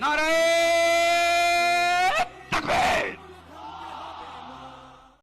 Nare!